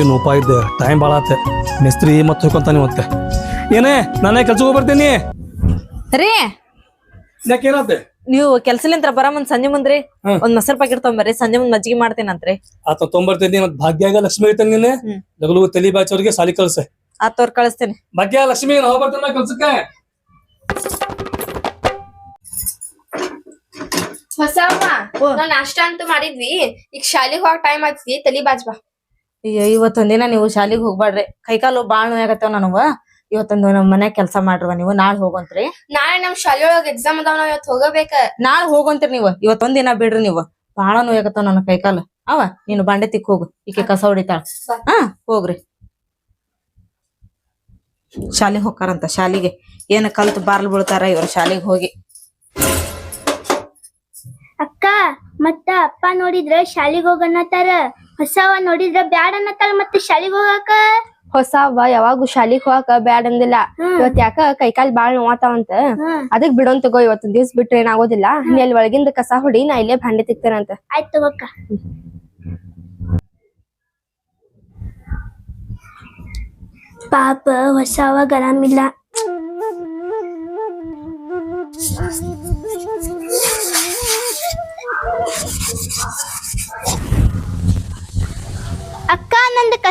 ಏನು ಉಪಾಯ ಇದ್ದ ಟೈಮ್ ಭಾಳ ಆತ. ಮಿಸ್ತ್ರಿ ಮತ್ತೆ ಹೋಗ್ಕೊಂತಾನೆ ಮತ್ತೆ ಏನೇ ನಾನೇ ಕೆಲ್ಸಕ್ಕೆ ಹೋಗ್ಬರ್ತೀನಿ. ರೀ ಯಾಕೆ ಏನಾತೆ? ನೀವು ಕೆಲ್ಸಲಿಂತ್ರ ಬರ ಮುಂದ್ ಸಂಜೆ ಮುಂದ್ರಿ. ಒಂದ್ ಮೊಸರು ಪ್ಯಾಕೆಟ್ ಬರೆ ಸಂಜೆ ಮುಂದ್ ಮಜ್ಜಿಗೆ ಮಾಡ್ತೇನಂತ್ರಿ ಆತ ತೊಂಬರ್ತೀನಿ ಮತ್ತೆ ಭಾಗ್ಯಾಗ ಲಕ್ಷ್ಮಿ ಐತೆ ನೀನೆ. ಲಗಲು ತಲಿ ಬಾಚವ್ರಿಗೆ ಸಾಲಿ ಕಳ್ಸ. ಆತವ್ರ ಕಳಿಸ್ತೇನೆ. ಭಾಗ್ಯ ಲಕ್ಷ್ಮಿ ನಾ ಹೋಗ್ಬರ್ತೀನಿ ಕೆಲ್ಸಕ್ಕೆ. ನಾವ್ ನಾಷ್ಟ ಅಂತೂ ಮಾಡಿದ್ವಿ. ಈಗ ಶಾಲಿಗ್ ಹೋಗಕ್ ಟೈಮ್ ಆಗ್ತೈತಿ ತಲಿ ಬಾಜ್ ಇವತ್ತೊಂದಿನ ನೀವು ಶಾಲೆಗೆ ಹೋಗ್ಬಾಡ್ರಿ ಕೈಕಾಲು ಬಾಳ್ ನೋಯಾಗತ್ತವ ನನವ ಇವತ್ತೊಂದು ನಮ್ ಮನ್ಯಾಗ ಕೆಲಸ ಮಾಡ್ರವ ನೀವು ನಾಳೆ ಹೋಗಂತ್ರಿ. ನಾಳೆ ನಮ್ ಶಾಲೆ ಒಳಗ್ ಎಕ್ಸಾಮ್ ಅದಾವ ನಾವ್ ಇವತ್ ಹೋಗಬೇಕ. ನಾಳೆ ಹೋಗಂತ್ರಿ ನೀವು ಇವತ್ತೊಂದಿನ ಬಿಡ್ರಿ ನೀವು. ಬಾಳ ನೋಯಾಗತ್ತವ ನನ್ನ ಕೈಕಾಲು. ಅವ ನೀನು ಬಾಂಡೆ ತಿಕ್ ಹೋಗು ಈಕೆ ಕಸ ಹೊಡಿತಾಳ. ಹಾ ಹೋಗ್ರಿ. ಶಾಲೆಗೆ ಹೋಗ್ತಾರಂತ ಶಾಲಿಗೆ. ಏನ ಕಲ್ತು ಬಾರ್ಲ್ ಬೀಳ್ತಾರ ಇವ್ರ ಶಾಲೆಗೆ ಹೋಗಿ. ಅಕ್ಕ ಮತ್ತ ಅಪ್ಪ ನೋಡಿದ್ರ ಶಾಲೆಗೆ ಹೋಗನ್ನತ್ತಾರ ಹೊಸವ ನೋಡಿದ್ರ ಬ್ಯಾಡ ಅನ್ನತ್ತಾಳ ಮತ್ತೆ ಶಾಲಿಗ್ ಹೋಗಾಕ? ಹೊಸವ ಯಾವಾಗೂ ಶಾಲಿಗ್ ಹೋಗಾಕ ಬ್ಯಾಡ ಅಂದಿಲ್ಲ. ಇವತ್ ಯಾಕ ಕೈಕಾಲ್ ಬಾಳ್ ನೋವಾತಾವಂತ ಅದಕ್ ಬಿಡೋನ್ ತಗೋ ಇವತ್ತೊಂದ್ ದಿವ್ಸ ಬಿಟ್ರೆ ಏನಾಗೋದಿಲ್ಲ. ನೀ ಅಲ್ಲಿ ಒಳಗಿಂದ ಕಸ ಹೊಡಿ ನಾ ಇಲ್ಲೇ ಭಾಂಡೆ ತಿಕ್ತೇನಂತ ಆಯ್ತು ತಗೋಕ್ಕ ಪಾಪ ಹೊಸವ ಗರಾಮಿಲ್ಲ ಅಕ್ಕ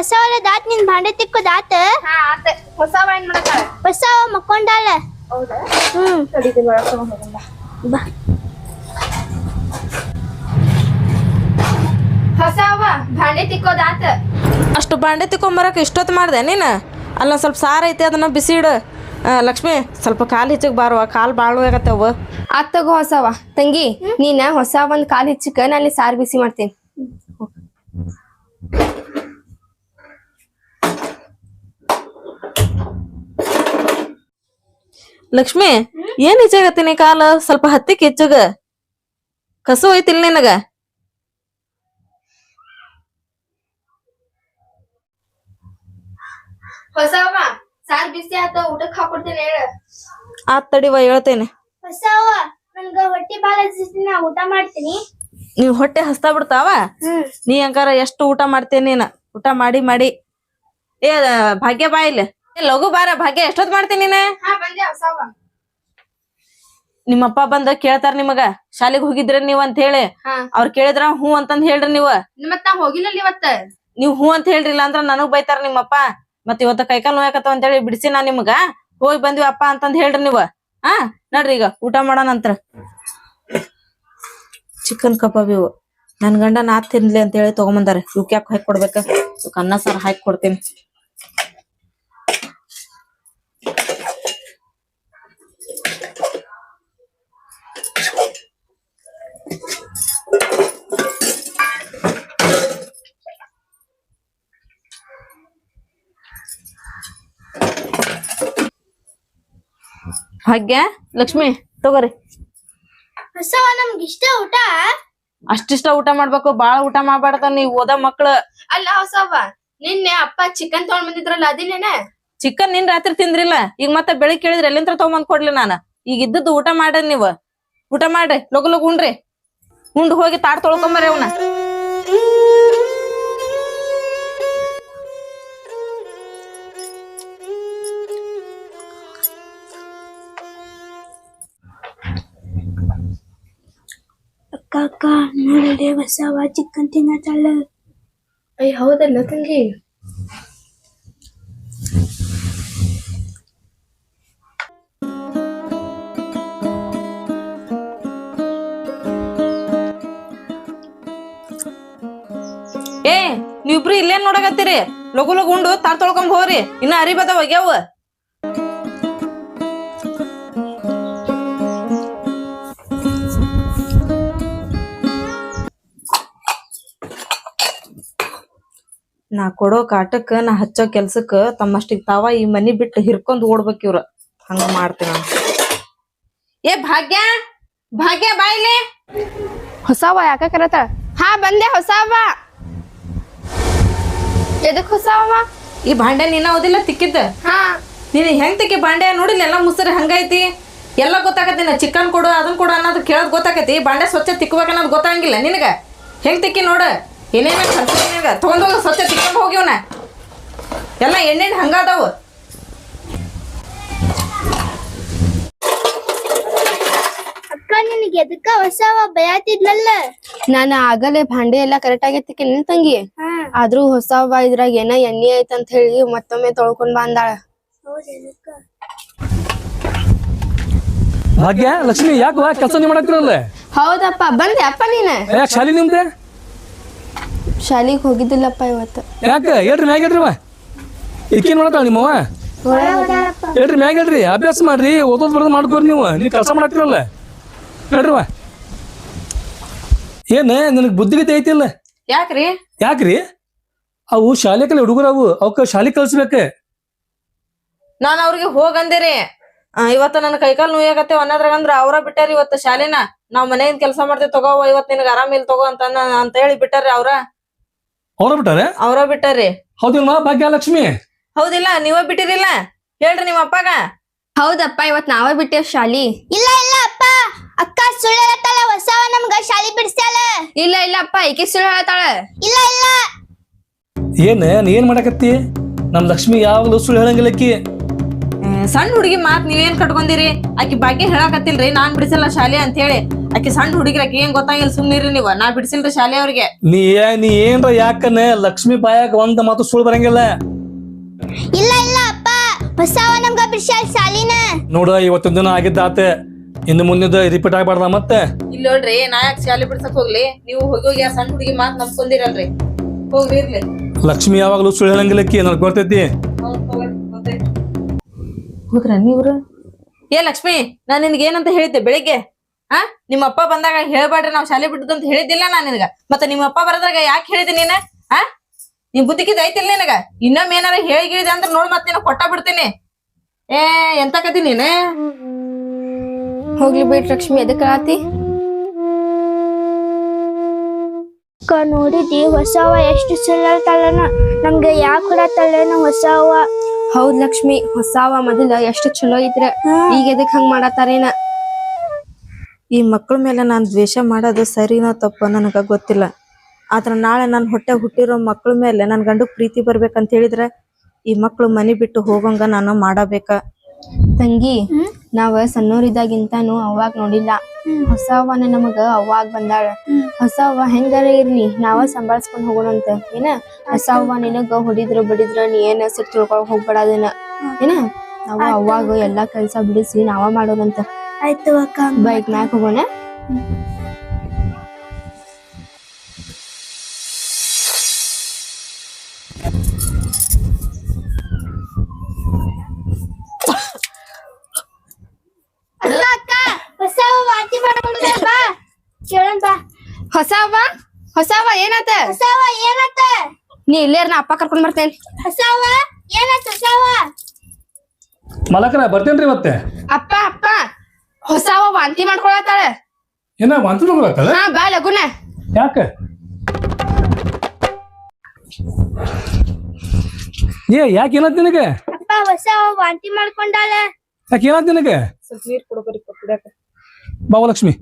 ನಂದು ದಾತ್ ನಿನ್ ಭಾಂಡೆ ತಿಕ್ಕೋದಾತ ಹಾ ಆತ. ಹೊಸವ ಏನ್ ಮಾಡತ್ತಾಳ ಹೊಸವ ಮಕ್ಕೊಂಡಾಳ. ಹೌದಾ? ಹ್ಮ್. ಬಾ. ಬಾ. ಹೊಸವ ಭಾಂಡೆ ತಿಕ್ಕೋದಾತ ಅಷ್ಟು ಬಾಂಡೆ ತಿಕ್ಕೊಂಬರಕ್ ಇಷ್ಟೊತ್ತು ಮಾಡ್ದೆ ನೀನು? ಅಲ್ಲ ಸ್ವಲ್ಪ ಸಾರ ಐತಿ ಅದನ್ನ ಬಿಸಿ ಇಡು. ಆ, ಲಕ್ಷ್ಮಿ ಸ್ವಲ್ಪ ಕಾಲು ಹೆಚ್ಚಿಗೆ ಬಾರವ ಕಾಲು ಬಾಳು ಆಗತ್ತವ ಆತ್ ತಗೋ ಹೊಸವ ತಂಗಿ ನೀನ ಹೊಸ ಒಂದ್ ಕಾಲ್ ಹೆಚ್ಚಿಕ ನಾ ಅಲ್ಲಿ ಸಾರ್ ಬಿಸಿ ಮಾಡ್ತೀನಿ. ಲಕ್ಷ್ಮಿ ಏನ್ ಹೆಚ್ಚಾಗತ್ತೀನಿ ಕಾಲ? ಸ್ವಲ್ಪ ಹತ್ತಿಕ್ ಹೆಚ್ಚಗ ಕಸು ಐತಿಲ್ ನಿನಗ? ಹೊಸವ ಸಾರ್ ಬಿಸಿ ಆತ ಊಟಕ್ ಹಾಕೊಡ್ತೀನಿ ಹೇಳ. ಆತ್ ತಡಿವ ಹೇಳ್ತೇನೆ. ಹೊಸವ ನನ್ಗ ಹೊಟ್ಟೆ ಬಾಳ ನಾ ಊಟ ಮಾಡ್ತೀನಿ. ನೀವ್ ಹೊಟ್ಟೆ ಹಸ್ತಾ ಬಿಡ್ತಾವ ನೀ ಹಂಗಾರ ಎಷ್ಟು ಊಟ ಮಾಡ್ತೇನೆ ನೀನ? ಊಟ ಮಾಡಿ ಮಾಡಿ. ಏ ಭಾಗ್ಯ ಬಾ ಇಲ್ಲಿ. ಏ ಲಘು ಬಾರ ಭಾಗ್ಯ ಎಷ್ಟೊತ್ ಮಾಡ್ತೀನಿ ಹಾ ನಿಮ್ಮಪ್ಪ ಬಂದ ಕೇಳ್ತಾರ ನಿಮಗ. ಶಾಲೆಗೆ ಹೋಗಿದ್ರ ನೀವ್ ಅಂತ ಹೇಳಿ. ಹಾ. ಅವ್ರ ಕೇಳಿದ್ರ ಹ್ಞೂ ಅಂತಂದ್ ಹೇಳ್ರಿ ನೀವ್. ನೀವ್ ಹೂ ಅಂತ ಹೇಳ್ರಿಲ್ಲ ಅಂದ್ರ ನನಗ್ ಬೈತಾರ ನಿಮ್ಮಪ್ಪ. ಮತ್ ಇವತ್ತ ಕೈಕಾಲ್ ನೋಯಾಕತ್ತಾವ ಅಂತ ಹೇಳಿ ಬಿಡಿಸಿ ನಾ ನಿಮ್ಗ. ಹೋಗಿ ಬಂದ್ವಿ ಅಪ್ಪ ಅಂತಂದ್ ಹೇಳ್ರಿ ನೀವ್. ಹಾ ನೋಡ್ರಿ ಈಗ ಊಟ ಮಾಡೋಣಂತ್ರ ಚಿಕನ್ ಕಬಾಬ್ ಇವು. ನನ್ ಗಂಡ ನಾ ತಿನ್ಲಿ ಅಂತ ಹೇಳಿ ತಗೊಂಬಂದಾರ. ಇವಕ್ ಯಾಕೆ ಹಾಕಿ ಕೊಡ್ಬೇಕ? ಅನ್ನ ಸಾರ್ ಹಾಕಿ ಕೊಡ್ತೀನಿ. ಭಾಗ್ಯ ಲಕ್ಷ್ಮಿ ತಗೋರಿ. ಹೊಸವ ನಮ್ಗೆ ಇಷ್ಟ ಊಟ? ಅಷ್ಟಿಷ್ಟ ಊಟ ಮಾಡ್ಬೇಕು ಬಾಳ ಊಟ ಮಾಡ್ಬಾರ್ದ ನೀ ಓದ ಮಕ್ಳ. ಅಲ್ಲ ಹೊಸವ ನಿನ್ನೆ ಅಪ್ಪ ಚಿಕನ್ ತಗೊಂಡ್ ಬಂದಿದ್ರಲ್ಲ ಅದಿಲ್ಲೇನ ಚಿಕನ್ ನಿನ್ ರಾತ್ರಿ ತಿಂದ್ರಿಲ್ಲ ಈಗ ಮತ್ತೆ ಬೆಳಿಗ್ಗೆ ಕೇಳಿದ್ರೆ ಎಲ್ಲಿಂತ್ರ ತಗೊಂಬಂದ್ ಕೊಡ್ಲಿ ನಾನು. ಈಗ ಇದ್ದದ್ದು ಊಟ ಮಾಡ್ರಿ ನೀವ್. ಊಟ ಮಾಡ್ರಿ ಲಗು ಲಗು ಉಣ್ರಿ. ಉಂಡ್ ಹೋಗಿ ತಾಡ್ ತೊಳ್ಕೊಂಬರ್ರಿ ಅವನ. ಅಕ್ಕ ನೋಡಿ ಹೊಸ ಹೊಸವ ಚಿಕನ್ ತಿನ್ನತಾಳ ಅಯ್ಯ ಹೌದಲ್ಲ ತಂಗಿ? ಏ ನೀವಿಬ್ರು ಇಲ್ಲೇನ್ ನೋಡಕತ್ತೀರಿ? ಲಗು ಲಗು ಉಂಡು ತಾರ್ ತೊಳ್ಕೊಂಡ್ ಹೋಗ್ರಿ. ಇನ್ನ ಅರಿ ಬದ ಒಗ್ಯಾವ ನಾ ಕೊಡೋ ಕಾಟಕ್ಕ ನಾ ಹಚ್ಚೋ ಕೆಲ್ಸಕ್ಕ ತಮ್ಮಷ್ಟಿಗೆ ತಾವ ಈ ಮನಿ ಬಿಟ್ಟು ಹಿರ್ಕೊಂಡ್ ಓಡ್ಬೇಕ್ ಇವ್ರ. ಹಂಗ ಮಾಡ್ತೀನಿ ಏ ಭಾಗ್ಯ ಭಾಗ್ಯ ಬಾಯ್ಲೆ ಹೊಸವ ಯಾಕ ಕರತ? ಹಾ ಬಂದೆ ಹೊಸವ. ಎದಕ್ ಹೊಸವ ಈ ಭಾಂಡೆ ನೀನ ಓದಿಲ್ಲ ತಿಕ್ಕಿದ್ದ? ಹಾ. ನೀನ್ ಹೆಂಗ್ ತಿಕ್ಕಿ ಬಾಂಡೆ ನೋಡಿಲ್ಲ? ಎಲ್ಲ ಮುಸರಿ ಹಂಗೈತಿ. ಎಲ್ಲ ಗೊತ್ತಾಗತ್ತಿ ನಾ ಚಿಕನ್ ಕೊಡು ಅದನ್ ಕೊಡು ಅನ್ನೋದು ಕೇಳೋದ್ ಗೊತ್ತಾಗತಿ ಬಾಂಡೆ ಸ್ವಚ್ಛ ತಿಕ್ಬೇಕನ್ನೋದು ಗೊತ್ತಾಗಿಲ್ಲ ಗೊತ್ತಾಗಂಗಿಲ್ಲ ನಿನಗ? ಹೆಂಗ್ ತಿಕ್ಕಿ ನೋಡ? ಏನೇನ ತಗೊಂಡೋಗ ತಗೊಂಡ್ ಹೋಗ ಸ್ವಚ್ಛ ಹೋಗಿವ್ನ ಎಲ್ಲ ಎಣ್ಣೆಣ್ಣೆ ಹಂಗಾದವು. ಅಕ್ಕ ನಿನಗೆ ಎದಕ್ಕ ಹೊಸವ ಬಯಾತಿದ್ಲಲ್ಲ? ನಾನು ಆಗಲೇ ಭಾಂಡೆ ಎಲ್ಲಾ ಕರೆಕ್ಟ್ ಆಗೈತಿ ನಿನ್ ತಂಗಿ? ಆದ್ರೂ ಹೊಸ ಇದ್ರಾಗ ಏನ ಎಣ್ಣೆ ಐತ್ ಅಂತ ಹೇಳಿ ಮತ್ತೊಮ್ಮೆ ತೊಳ್ಕೊಂಡ್ ಬಂದಾಳ ಭಾಗ್ಯ ಲಕ್ಷ್ಮಿ ಯಾಕೆ ಕೆಲಸ ನೀವು ಮಾಡತ್ತಿರಲ್ಲ ಹೌದಪ್ಪ ಬಂದೆ ಅಪ್ಪ ನೀನ. ಯಾಕೆ ಶಾಲಿ ನಿಮ್ದೆ? ಶಾಲಿಗ್ ಹೋಗಿದ್ದಿಲ್ಲಪ್ಪ ಇವತ್ತು. ಯಾಕೆ? ಹೇಳ್ರಿ ಮ್ಯಾಗ ಹೇಳ್ರಿ ಈಕೇನ್ ನಿಮ್ಮ ನಿಮ್ಮವ್ವ? ಹೇಳ್ರಿ ಮ್ಯಾಗ ಹೇಳ್ರಿ. ಅಭ್ಯಾಸ ಮಾಡ್ರಿ ಓದೋದ್ ಬರೋದು ಮಾಡ್ಕೋರಿ ನೀವು. ನೀವು ಕೆಲಸ ಮಾಡತ್ತಿರಲ್ಲ ಹೇಳ್ರಿ ವಾ ನಿನಗ್ ನಿನಗೆ ಬುದ್ಧಿಗತಿ ಐತಿಲ್ಲ ಯಾಕ್ರಿ? ಯಾಕ್ರಿ? ಅವು ಶಾಲೆ ಕಲಿ ಹುಡುಗರು ಅವು ಅವಕ್ಕ ಶಾಲೆ ಕಲ್ಸ್ಬೇಕು. ನಾನ್ ಅವ್ರಿಗೆ ಹೋಗಂದೇರಿ. ಆ, ಇವತ್ತ ನನ್ನ ಕೈಕಾಲ್ ನೋಯಾಗತ್ತೆ ಅನ್ನೋದ್ರಾಗ ಅಂದ್ರ ಅವ್ರ ಬಿಟ್ಟಾರ ಇವತ್ತ ಶಾಲೆನ. ನಾವ್ ಮನೆಯಿಂದ ಕೆಲಸ ಮಾಡ್ತೇವೆ ತಗೋ ಇವತ್ ನಿನಗ ಆರಾಮ ಇಲ್ಲ ತಗೋ ಅಂತ ಅಂತ ಹೇಳಿ ಬಿಟ್ಟಾರ್ರಿ ಅವ್ರ. ಅವ್ರ ಬಿಟ್ಟಾರೆ? ಅವ್ರ ಬಿಟ್ಟಾರಿ. ಹೌದಿಲ್ವಾ ಭಾಗ್ಯಲಕ್ಷ್ಮಿ? ಹೌದಿಲ್ಲ ನೀವ ಬಿಟ್ಟಿರಿಲ್ಲ ಹೇಳ್ರಿ ನಿಮ್ಮ ಅಪ್ಪಗ. ಹೌದಪ್ಪ ಇವತ್ ನಾವ ಬಿಟ್ಟೇವ್ ಶಾಲಿ. ಇಲ್ಲ ಇಲ್ಲ ಅಪ್ಪ. ಅಕ್ಕ ಸುಳ್ಳು ಹೇಳ್ತಾಳ ಹೊಸವ ನಮ್ಗ ಶಾಲಿ ಬಿಡಿಸ್ತಾಳ ಇಲ್ಲ ಇಲ್ಲ ಅಪ್ಪ ಈಕೆ ಸುಳ್ಳು ಹೇಳ್ತಾಳ ಇಲ್ಲ ಇಲ್ಲ. ಏನ್ ನೀ ಏನ್ ಮಾಡಕತ್ತಿ? ನಮ್ ಲಕ್ಷ್ಮಿ ಯಾವಾಗ್ಲೂ ಸುಳ್ಳು ಹೇಳಂಗಿಲ್ಲ ಆಕಿ ಏ, ಸಣ್ಣ ಹುಡುಗಿ ಮಾತ್ ನೀವೇನ್ ಕಟ್ಕೊಂಡಿರಿ? ಆಕಿ ಬಗ್ಗೆ ಹೇಳಾಕತ್ತಿಲ್ರಿ ನಾನ್ ಬಿಡಿಸಲ್ಲ ಶಾಲೆ ಅಂತ ಹೇಳಿ ಆಕಿ ಸಣ್ಣ ಹುಡುಗಿರ ಆಕಿ ಏನ್ ಗೊತ್ತಾಗಿಲ್ಲ ಸುಮ್ನಿರಿ ನೀವ್. ನಾ ಬಿಡಿಸಿಲ್ರಿ ಶಾಲೆ ಅವ್ರಿಗೆ. ನೀ ಏ- ನೀ ಏನ್ರ ಯಾಕನ ಲಕ್ಷ್ಮಿ ಬಾಯಾಗ ಒಂದ್ ಮಾತು ಸುಳ್ ಬರಂಗಿಲ್ಲ? ಇಲ್ಲ ಇಲ್ಲ ಅಪ್ಪ. ಹೊಸವ ನಮ್ಗ ಬಿಡಿಸ್ಯಾಳ ಶಾಲಿನ. ನೋಡ ಇವತ್ತಿನ ದಿನ ಆಗಿದ್ದಾತ ಇನ್ನು ಮುಂದಿದ್ದ ರಿಪೀಟ್ ಆಗ್ಬಾರ್ದ ಮತ್ತೆ? ಇಲ್ಲ ನೋಡ್ರಿ ನಾ ಯಾಕೆ ಶಾಲೆ ಬಿಡ್ಸಕ್ ಹೋಗ್ಲಿ? ನೀವು ಹೋಗಿ ಹೋಗಿ ಆ ಸಣ್ಣ ಹುಡುಗಿ ಮಾತ್ ನಂಬ್ಕೊಂಡಿರಲ್ರಿ. ಹೋಗ್ರಿ ಇರ್ಲಿ. ಲಕ್ಷ್ಮಿ ಯಾವಾಗಲೂ ಸುಳ್ಳು ಹೇಳಂಗಿಲ್ಲ ಆಕಿ ನನಗೆ ಗೊತ್ತೈತಿ. ಹೋದ್ರ ನೀವ್ರು ಏ ಲಕ್ಷ್ಮಿ ನಾ ನಿನ್ಗೆ ಏನಂತ ಹೇಳಿದ್ದೆ ಬೆಳಿಗ್ಗೆ? ಆ? ನಿಮ್ಮ ಅಪ್ಪ ಬಂದಾಗ ಹೇಳ್ಬೇಡ್ರಿ ನಾವ್ ಶಾಲೆ ಬಿಟ್ಟದ್ದು ಅಂತ ಹೇಳಿದ್ದಿಲ್ಲ ನಾ ನಿನಗ. ಮತ್ತೆ ನಿಮ್ಮ ಅಪ್ಪ ಬರದ್ರಾಗ ಯಾಕೆ ಹೇಳಿದೆ ನೀನ? ಆ? ನಿಮ್ ಬುದ್ಧಿಕಿದ್ ಐತಿಲ್ಲ ನಿನಗ? ಇನ್ನೊಮ್ಮೆ ಏನಾರ ಹೇಳಿ ಗಿಳಿದೆ ಅಂದ್ರೆ ನೋಡ್ ಮತ್ತೆ ನಾ ಕೊಟ್ಟ ಬಿಡ್ತೀನಿ. ಏ ಎಂತ ಕತಿ ನೀನ? ಹೋಗ್ಲಿ ಬಿಟ್ ಲಕ್ಷ್ಮಿ ಎದಕ್ಕ ಆತಿ? ಅಕ್ಕ ನೋಡಿದಿ ಹೊಸವ ಎಷ್ಟು ಸಲ ಹೇಳ್ತಾಳನ ನಮ್ಗೆ ಯಾಕೆ ಹೊಸ ಹೊಸವ? ಹೌದ್ ಲಕ್ಷ್ಮಿ ಹೊಸಾವ ಮೊದಲ ಎಷ್ಟು ಚಲೋ ಇದ್ರ? ಈಗ ಎದಕ್ ಹಂಗ್ ಮಾಡತ್ತಾರೇನ? ಈ ಮಕ್ಕಳ ಮೇಲೆ ನಾನ್ ದ್ವೇಷ ಮಾಡೋದು ಸರಿನೋ ತಪ್ಪೋ ನನಗ ಗೊತ್ತಿಲ್ಲ. ಆದ್ರ ನಾಳೆ ನನ್ನ ಹೊಟ್ಟೆ ಹುಟ್ಟಿರೋ ಮಕ್ಕಳ ಮೇಲೆ ನನ್ನ ಗಂಡು ಪ್ರೀತಿ ಬರ್ಬೇಕಂತ ಹೇಳಿದ್ರೆ ಈ ಮಕ್ಕಳು ಮನೆ ಬಿಟ್ಟು ಹೋಗಂಗ ನಾನು ಮಾಡಬೇಕ. ತಂಗಿ ನಾವ ಸಣ್ಣೋರಿದ್ದಾಗಿಂತಾನು ಅವಾಗ ನೋಡಿಲ್ಲ. ಹೊಸವನ ನಮಗ ಅವಾಗ ಬಂದಾಳ. ಹೊಸ ಅವ್ವ ಹೆಂಗಾರ ಇರ್ಲಿ ನಾವ ಸಂಭಾಳ್ಸ್ಕೊಂಡ್ ಹೋಗೋಣಂತ. ಏನ? ಹೊಸವ್ವ ನಿನಗ ಹೊಡಿದ್ರ ಬಡಿದ್ರ ನೀ ಏನ ಸಿಟ್ ತಿಳ್ಕೊಳಕ್ ಹೋಗ್ಬೇಡ ಅದನ್ನ. ಏನ? ನಾವ ಅವಾಗ ಎಲ್ಲಾ ಕೆಲ್ಸ ಬಿಡಿಸಿ ನಾವ ಮಾಡೋದಂತ. ಆಯ್ತು ಅಕ್ಕ. ಬೈಕ್ ಮ್ಯಾಕ್ ಹೋಗೋಣ? ಏನಾತ? ಹೊಸವ ಏನತ್ತ ನೀ ಇಲ್ಲೇರ್ ನಾ ಅಪ್ಪ ಕರ್ಕೊಂಡ್ ಬರ್ತೇನೆ. ಹೊಸವ ಏನತ್ತ ಹೊಸವ? ಮಲಕರ ಬರ್ತೇನ್ರಿ ಮತ್ತೆ? ಅಪ್ಪ ಅಪ್ಪ ಹೊಸವ ವಾಂತಿ ಮಾಡ್ಕೊಳತ್ತಾಳ. ಏನ ವಾಂತಿ ಮಾಡ್ಕೊಳತ್ತಾಳೆ? ಹಾ ಬಾ ಲಗುನ. ಯಾಕ? ಏ ಯಾಕೆ ಏನತ್ ನಿನಗೆ? ಅಪ್ಪ ಹೊಸವ ವಾಂತಿ ಮಾಡ್ಕೊಂಡಾಳೆ. ಯಾಕೆ ಏನತ್ ನಿನಗೆ? ಸ್ವಲ್ಪ ನೀರ್ ಕುಡಿಯಾಕ ಬಾವ ಲಕ್ಷ್ಮಿ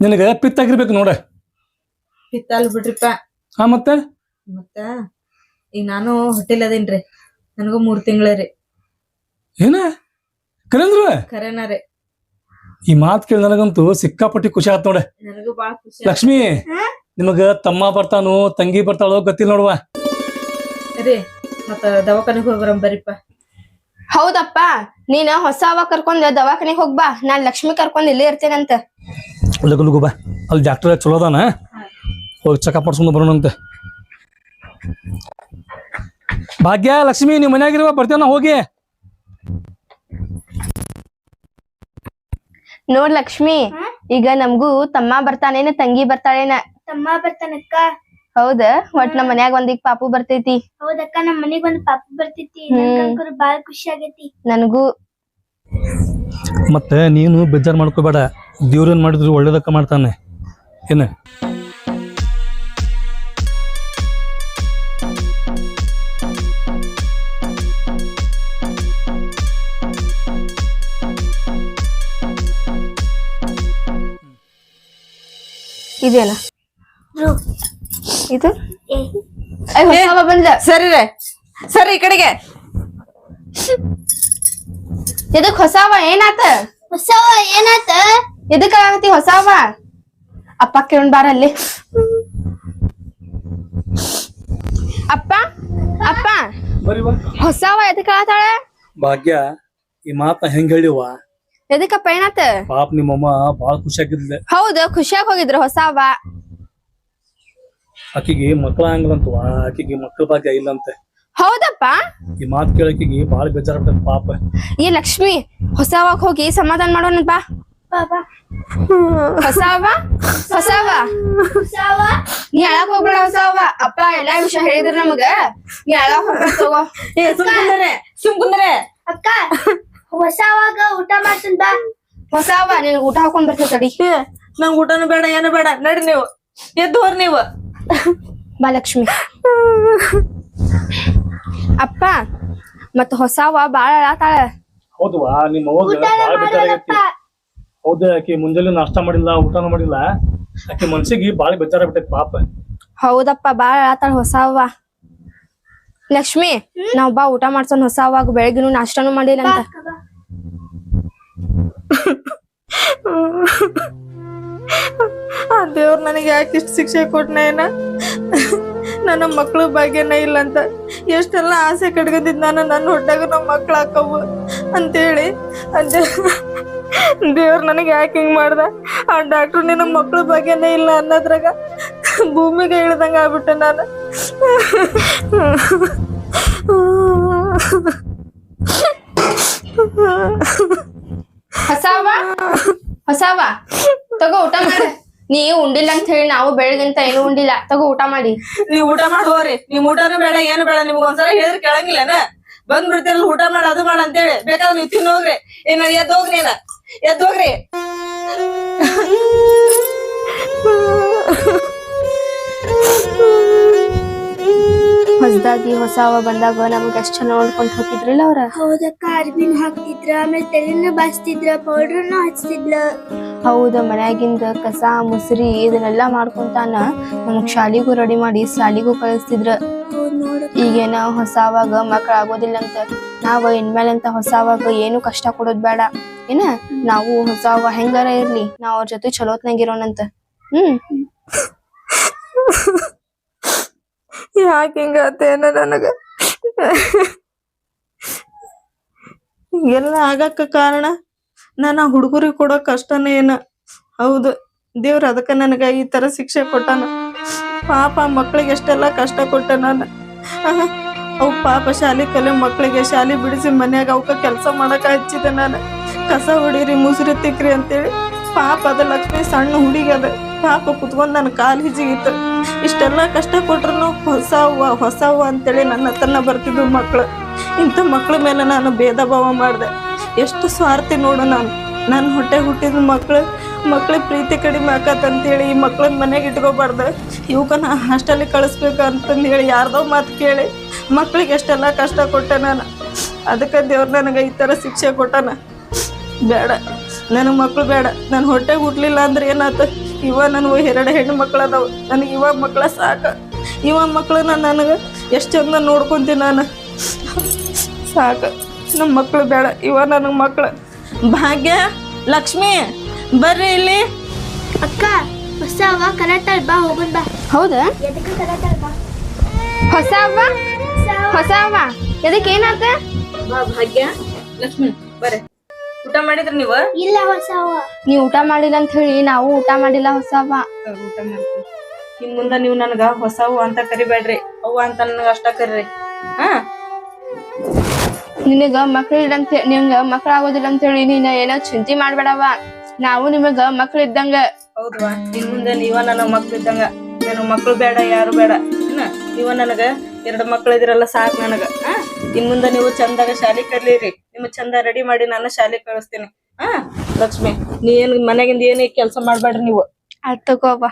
ನಿನಗೆ ಪಿತ್ತಾಗಿರ್ಬೇಕು ನೋಡ. ಅಲ್ಲಿ ಬಿಡ್ರಿಪ್ಪ. ಹಾ ಮತ್ತೆ? ಮತ್ತ? ಈಗ ನಾನು ಹೋಟೆಲ್ ಅದೇನ್ರಿ ನನಗೂ ಮೂರ್ ತಿಂಗಳ ರೀ. ಏನ? ಕರೇಂದ್ರ? ಖರೇನ ರೀ. ಈ ಮಾತ್ ಕೇಳಿ ನನಗಂತೂ ಸಿಕ್ಕಾಪಟ್ಟಿ ಖುಷಿ ಆತ್ ನೋಡ. ನನಗೂ ಬಾಳ ಖುಷಿ ಲಕ್ಷ್ಮಿ ನಿಮಗ ತಮ್ಮ ಬರ್ತಾನೋ ತಂಗಿ ಬರ್ತಾಳೋ ಗೊತ್ತಿಲ್ಲ ನೋಡುವ. ರೀ ಮತ್ತ ದವಾಖಾನಿಗ್ ಹೋಗಿ ಬರಂ ಬರಿಪ್ಪ. ಹೌದಪ್ಪ ನೀನ ಹೊಸವ ಕರ್ಕೊಂಡ್ ದವಾಖಾನಿಗ್ ಹೋಗ್ಬಾ ನಾನ್ ಲಕ್ಷ್ಮಿ ಕರ್ಕೊಂಡ್ ಇಲ್ಲೇ ಇರ್ತೇನಂತ. ಲಗು ಲಗು ಬಾ ಅಲ್ಲಿ ಡಾಕ್ಟರ್ ಚಲೋ ಅದಾನ? ಹೋಗಿ ಚೆಕಪ್ ಮಾಡ್ಸ್ಕೊಂಡು ಬರೋಣಂತೆ ಭಾಗ್ಯ ಲಕ್ಷ್ಮಿ ನೀವು ಮನ್ಯಾಗಿರುವ ಬರ್ತೇನ ಹೋಗಿ. ನೋಡ್ ಲಕ್ಷ್ಮಿ ಈಗ ನಮ್ಗೂ ತಮ್ಮ ಬರ್ತಾನೇನ ತಂಗಿ ಬರ್ತಾಳೇನ? ತಮ್ಮ ಬರ್ತಾನಕ್ಕ. ಹೌದ? ಒಟ್ ನಮ್ ಮನ್ಯಾಗ ಒಂದಿಗ್ ಪಾಪು ಬರ್ತೈತಿ. ಹೌದಕ್ಕ ನಮ್ ಮನಿಗ್ ಒಂದ್ ಪಾಪು ಬರ್ತೈತಿ. ಬಾಳ ಖುಷಿ ಆಗೈತಿ. ನನಗೂ. ಮತ್ತೆ ನೀನು ಬೇಜಾರ್ ಮಾಡ್ಕೋಬೇಡ. ದೇವ್ರೇನ್ ಮಾಡಿದ್ರು ಒಳ್ಳೇದಕ್ಕ ಮಾಡ್ತಾನೆ. ಏನ? ಇದೇನ ಇದು? ಬಂದ ಸರಿ ರೇ. ಸರಿ ಈ ಕಡೆಗೆ. ಇದಕ್ ಹೊಸವ ಏನಾತ? ಹೊಸವ ಏನಾತ? ಎದಕ್ ಆಗತಿ ಹೊಸವ? ಅಪ್ಪ ಕೇಳ್ ಬಾರ ಅಲ್ಲಿ ಅಪ್ಪ ಅಪ್ಪ ಹೊಸಾವ ಎದಕ್ ಆಗತಾಳ ಭಾಗ್ಯ ಈ ಮಾತ ಹೆಂಗ್ ಹೇಳಿವ ಎದಕ್ಕಪ್ಪ ಏನಾತ? ಪಾಪ ನಿಮ್ಮಮ್ಮ ಬಾಳ ಖುಷಿಯಾಗಿದ್ಲೆ ಹೌದು ಖುಷಿಯಾಗಿ ಹೋಗಿದ್ರು ಹೊಸವ. ಆಕಿಗೆ ಮಕ್ಳ ಹಂಗಲಂತವ ಆಕಿಗೆ ಮಕ್ಳ ಭಾಗ್ಯ ಇಲ್ಲಂತೆ. ಹೌದಪ್ಪ. ಈ ಮಾತು ಕೇಳಕಿಗೆ ಬಾಳ ಬೇಜಾರ ಪಾಪ. ಈ ಲಕ್ಷ್ಮಿ ಹೊಸವಾಗ ಹೋಗಿ ಸಮಾಧಾನ ಮಾಡೋಣ ಬಾ. ಹೊಸವ? ಹೊಸವ? ಹೊಸವ? ನೀ ಹೇಳಕ್ ಹೋಗ್ಬೇಡ ಹೊಸವ. ಅಪ್ಪ ಎಲ್ಲಾ ವಿಷಯ ಹೇಳಿದ್ರ ನಮಗ. ನೀ ಹೇಳಕ್ ಹೋಗ್ತವ ಸುಮ್ ಕುಂದ್ರೆ. ಸುಮ್ ಕುಂದ್ರೆ. ಅಕ್ಕ ಹೊಸವಾಗ ಊಟ ಮಾಡ್ತೀನಿ ಬಾ. ಹೊಸವ ನಿನ್ ಊಟ ಹಾಕೊಂಡ್ ಬರ್ತೇವೆ ತಡಿ. ನಂಗ್ ಊಟನು ಬೇಡ ಏನು ಬೇಡ. ನಡಿ ನೀವು. ಎದ್ದು ಹೋರ್ ನೀವು. ಬಾ ಲಕ್ಷ್ಮಿ ಅಪ್ಪ ಮತ್ತ ಹೊಸವ ಬಾಳ ಅಳತಾಳ. ಹೌದವಾ ನಿಮ್ಮ ಬೇಜಾರಾಗೈತಿ. ಹೌದ ಆಕಿ, ಮುಂಜಾನೆ ನಾಷ್ಟಾ ಮಾಡಿಲ್ಲ, ಊಟನೂ ಮಾಡಿಲ್ಲ. ಆಕಿ ಮನ್ಸಿಗೆ ಬಾಳ ಬೇಜಾರಾಗ್ಬಿಟ್ಟೈತಿ ಪಾಪ. ಹೌದಪ್ಪ, ಬಾಳ ಆತಾಳ ಹೊಸವ ಲಕ್ಷ್ಮಿ, ನಾವ್ ಬಾ, ಊಟ ಮಾಡ್ಸೋನ್ ಹೊಸವಾಗ ಬೆಳಗಿನೂ ನಾಷ್ಟಾನು ಮಾಡಿಲ್ಲ ಅಂತ. ಆ ದೇವ್ರ ನನಗೆ ಯಾಕೆ ಇಷ್ಟು ಶಿಕ್ಷೆ ಕೊಟ್ನ ಏನ? ನನ್ನ ಮಕ್ಕಳು ಭಾಗ್ಯನ ಇಲ್ಲ ಅಂತ. ಎಷ್ಟೆಲ್ಲ ಆಸೆ ಕಟ್ಕೊಂಡಿದ್ ನಾನು ನನ್ನ ಹೊಟ್ಟಾಗ ನಮ್ಮ ಮಕ್ಳು ಹಾಕವು ಅಂತೇಳಿ, ಅದ ದೇವ್ರ ನನಗೆ ಯಾಕೆ ಹಿಂಗ್ ಮಾಡ್ದ? ಆ ಡಾಕ್ಟ್ರು ನಿನ್ನ ಮಕ್ಳ ಬಗ್ಗೆನೇ ಇಲ್ಲ ಅನ್ನೋದ್ರಾಗ ಭೂಮಿಗೆ ಇಳ್ದಂಗ ಆಗ್ಬಿಟ್ಟೆ ನಾನು. ಹೊಸವ? ಹೊಸವ? ತಗೋ ಊಟ ಮಾಡ. ನೀ ಉಂಡಿಲ್ಲ ಅಂತ ಹೇಳಿ ನಾವು ಬೆಳೆದಿಂತ ಏನು ಉಂಡಿಲ್ಲ. ತಗೋ ಊಟ ಮಾಡಿ. ನೀವ್ ಊಟ ಮಾಡಿ ಹೋಗ್ರಿ ನಿಮ್ ಊಟನೂ ಬೇಡ ಏನು ಬೇಡ. ನಿಮ್ಗೆ ಒಂದ್ಸಲ ಹೇಳಿದ್ರೆ ಕೇಳಂಗಿಲ್ಲನ? ಬಂದ್ಬಿಡ್ತೀರಲ್ಲ ಊಟ ಮಾಡ ಅದು ಮಾಡ ಅಂತೇಳಿ. ಬೇಕಾದ್ರೆ ನೀವು ತಿನ್ನ ಹೋಗ್ರಿ ಏನ? ಎದ್ದು ಹೋಗ್ರಿ ನೀನ ಎದ್ದು ಹೋಗ್ರಿ. ಹೊಸದಾಗಿ ಹೊಸವ ಬಂದಾಗ ನಮ್ಗೆ ಅಷ್ಟ ಚಲೋ ನೋಡ್ಕೊಂತ ಹೋಗಿದ್ರಲ್ಲ ಅವ್ರ? ಹೌದಕ್ಕ ಅರ್ಬಿನ್ ಹಾಕ್ತಿದ್ರ ಆಮೇಲೆ ತೆಲಿನ ಬಾಚ್ತಿದ್ರ ಪೌಡರ್ನು ಹಚ್ತಿದ್ಲ. ಹೌದ ಮನ್ಯಾಗಿಂದ ಕಸ ಮುಸ್ರಿ ಇದನ್ನೆಲ್ಲ ಮಾಡ್ಕೊಂತಾನ. ನಮಗ್ ಶಾಲಿಗೂ ರೆಡಿ ಮಾಡಿ ಶಾಲಿಗೂ ಕಳಿಸ್ತಿದ್ರ. ಹೌದ್ ನಾವು ಹೊಸವಾಗ ಮಕ್ಳ ಆಗೋದಿಲ್ಲ ಅಂತ ನಾವು ಇನ್ಮೇಲಂತ ಹೊಸವಾಗ ಏನು ಕಷ್ಟ ಕೊಡೋದ್ ಬೇಡ. ಏನ? ನಾವು ಹೊಸವ ಹೆಂಗಾರ ಇರ್ಲಿ, ನಾವ್ ಅವ್ರ ಜೊತೆ ಚಲೋತ್ನಾಗಿರೋಣಂತ ಹ್ಮ್. ಯಾಕೆ ಹಿಂಗತ್ತೇನ ನನಗ? ಎಲ್ಲ ಆಗಕ್ಕ ಕಾರಣ ನಾನು ಆ ಹುಡುಗರಿಗೆ ಕೊಡೋ ಕಷ್ಟನೇ ಏನ? ಹೌದು, ದೇವ್ರ ಅದಕ್ಕ ನನಗ ಈ ತರ ಶಿಕ್ಷೆ ಕೊಟ್ಟಾನ. ಪಾಪ ಮಕ್ಳಿಗೆ ಎಷ್ಟೆಲ್ಲ ಕಷ್ಟ ಕೊಟ್ಟೆ ನಾನು. ಅವು ಪಾಪ ಶಾಲಿ ಕಲೆ ಮಕ್ಕಳಿಗೆ ಶಾಲಿ ಬಿಡಿಸಿ ಮನ್ಯಾಗ ಅವಕ್ಕ ಕೆಲಸ ಮಾಡಕ ಹಚ್ಚಿದೆ ನಾನು. ಕಸ ಹೊಡೀರಿ, ಮುಸುರಿ ತಿಕ್ರಿ ಅಂತೇಳಿ. ಪಾಪ ಅದ ಲಕ್ಷ್ಮಿ ಸಣ್ಣ ಹುಡುಗಿ ಅದ. ಪಾಪ ಕುತ್ಕೊಂಡ್ ನನ್ನ ಕಾಲು ಹಿಜಿಗಿತ್ತು. ಇಷ್ಟೆಲ್ಲ ಕಷ್ಟ ಕೊಟ್ರು ಹೊಸವ್ವ ಹೊಸವ್ವ ಅಂತೇಳಿ ನನ್ನ ಹತ್ರನ ಬರ್ತಿದ್ವು ಮಕ್ಳು. ಇಂಥ ಮಕ್ಳ ಮೇಲೆ ನಾನು ಭೇದ ಭಾವ ಮಾಡಿದೆ. ಎಷ್ಟು ಸ್ವಾರ್ಥಿ ನೋಡು ನಾನು. ನನ್ನ ಹೊಟ್ಟೆ ಹುಟ್ಟಿದ ಮಕ್ಳು ಮಕ್ಳಿಗೆ ಪ್ರೀತಿ ಕಡಿಮೆ ಆಕತ್ತಂತೇಳಿ ಈ ಮಕ್ಳನ್ನ ಮನೆಗೆ ಇಟ್ಕೋಬಾರ್ದು. ಇವಕ್ಕ ನಾ ಹಾಸ್ಟೆಲಿಗೆ ಕಳಿಸ್ಬೇಕು ಅಂತಂದು ಹೇಳಿ ಯಾರ್ದೋ ಮಾತು ಕೇಳಿ ಮಕ್ಳಿಗೆ ಎಷ್ಟೆಲ್ಲ ಕಷ್ಟ ಕೊಟ್ಟೆ ನಾನು. ಅದಕ್ಕೆ ದೇವ್ರು ನನಗೆ ಈ ಥರ ಶಿಕ್ಷೆ ಕೊಟ್ಟನ. ಬೇಡ ನನಗೆ ಮಕ್ಳು ಬೇಡ ನನ್ನ ಹೊಟ್ಟೆಗೆ ಹುಟ್ಲಿಲ್ಲ ಅಂದ್ರೆ ಏನಾಯ್ತು ಇವ ನನಗೆ ಎರಡು ಹೆಣ್ಣು ಮಕ್ಳು ಅದಾವ. ನನಗೆ ಇವ ಮಕ್ಕಳ ಸಾಕು. ಇವ ಮಕ್ಳನ್ನ ನನಗೆ ಎಷ್ಟು ಚಂದ ನೋಡ್ಕೊತೀನಿ ನಾನು. ಸಾಕು. ನಮ್ಮ ಮಕ್ಳು ಬೇಡ ಇವ ನನಗೆ ಮಕ್ಳು. ಭಾಗ್ಯ, ಲಕ್ಷ್ಮಿ. ಬರ್ರಿ ಇಲ್ಲಿ. ಅಕ್ಕ ಅವ ಕರತಾಳ ಬಾ ಹೋಗೋಣ ಬಾ. ಹೌದಾ? ಎದಕ್ಕೆ ಹೊಸ ಬಾ ಹೊಸ ಅವ್ವ? ಎದಕ್ ಏನಾತ ಬಾ ಭಾಗ್ಯ ಲಕ್ಷ್ಮಿ ಬರ್ರಿ. ಊಟ ಮಾಡಿದ್ರ ನೀವು? ಇಲ್ಲ ಹೊಸ ನೀವು ಊಟ ಮಾಡಿಲ್ಲ ಅಂತ ಹೇಳಿ ನಾವು ಊಟ ಮಾಡಿಲ್ಲ ಹೊಸ ಊಟ ಮಾಡ್ತೀನಿ ಇನ್ ಮುಂದ ನೀವು ನನಗ ಹೊಸ ಅಂತ ಕರಿಬೇಡ್ರಿ. ಅವ್ವ ಅಂತ ನನಗ ಅಷ್ಟ ಕರೀರಿ. ಹಾ? ನಿನಗ ಮಕ್ಳು ಇಲ್ಲ ಅಂತ ನಿಮ್ಗ ಮಕ್ಳ ಆಗೋದಿಲ್ಲ ಅಂತ ಹೇಳಿ ನೀನ್ ಏನೋ ಚಿಂತೆ ಮಾಡ್ಬೇಡವ ನಾವು ನಿಮಗ ಮಕ್ಳು ಇದ್ದಂಗ ಹೌದ್ವಾ ಇನ್ ಮುಂದೆ ನೀವ ನನ್ನ ಮಕ್ಳು ಇದ್ದಂಗ ನನಗ್ ಮಕ್ಳು ಬೇಡ ಯಾರು ಬೇಡ. ನೀವ ನನಗ ಎರಡು ಮಕ್ಳು ಇದ್ರಲ್ಲ ಸಾಕ್ ನನಗ. ಆ? ಇನ್ ಮುಂದೆ ನೀವು ಚಂದಾಗ ಶಾಲಿ ಕಲೀರಿ ನಿಮ್ ಚಂದ ರೆಡಿ ಮಾಡಿ ನಾನು ಶಾಲಿ ಕಳಿಸ್ತೀನಿ. ಹಾ ಲಕ್ಷ್ಮಿ ನೀ ಏನ್ ಮನೆಗಿಂದ ಏನೇ ಕೆಲಸ ಮಾಡ್ಬೇಡ್ರಿ ನೀವು. ಆಯ್ತು ತಗೋವ